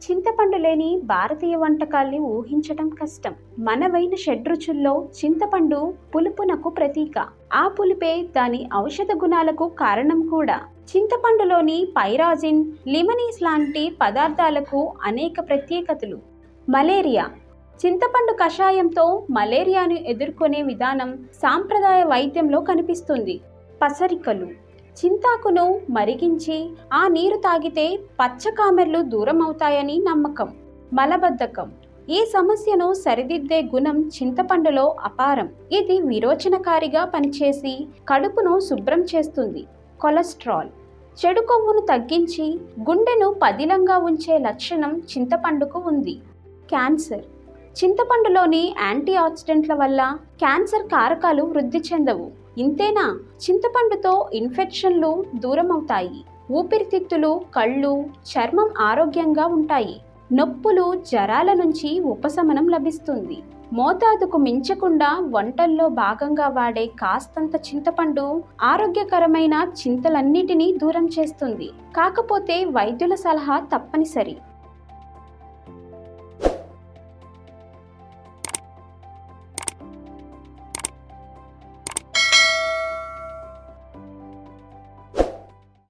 చింతపండు లేని భారతీయ వంటకాల్ని ఊహించటం కష్టం. మనవైన షడ్రుచుల్లో చింతపండు పులుపునకు ప్రతీక. ఆ పులిపే దాని ఔషధ గుణాలకు కారణం కూడా. చింతపండులోని పైరాజిన్ లిమనీస్ లాంటి పదార్థాలకు అనేక ప్రత్యేకతలు. మలేరియా. చింతపండు కషాయంతో మలేరియాను ఎదుర్కొనే విధానం సాంప్రదాయ వైద్యంలో కనిపిస్తుంది. పసరికలు. చింతాకును మరిగించి ఆ నీరు తాగితే పచ్చకామెర్లు దూరం అవుతాయని నమ్మకం. మలబద్ధకం. ఈ సమస్యను సరిదిద్దే గుణం చింతపండులో అపారం. ఇది విరోచనకారిగా పనిచేసి కడుపును శుభ్రం చేస్తుంది. కొలెస్ట్రాల్. చెడు కొవ్వును తగ్గించి గుండెను పదిలంగా ఉంచే లక్షణం చింతపండుకు ఉంది. క్యాన్సర్. చింతపండులోని యాంటీ ఆక్సిడెంట్ల వల్ల క్యాన్సర్ కారకాలు వృద్ధి చెందవు. ఇంతేనా? చింతపండుతో ఇన్ఫెక్షన్లు దూరం అవుతాయి ఊపిరితిత్తులు కళ్ళు చర్మం ఆరోగ్యంగా ఉంటాయి. నొప్పులు జ్వరాల నుంచి ఉపశమనం లభిస్తుంది. మోతాదుకు మించకుండా వంటల్లో భాగంగా వాడే కాస్తంత చింతపండు ఆరోగ్యకరమైన చింతలన్నిటినీ దూరం చేస్తుంది. కాకపోతే వైద్యుల సలహా తప్పనిసరి.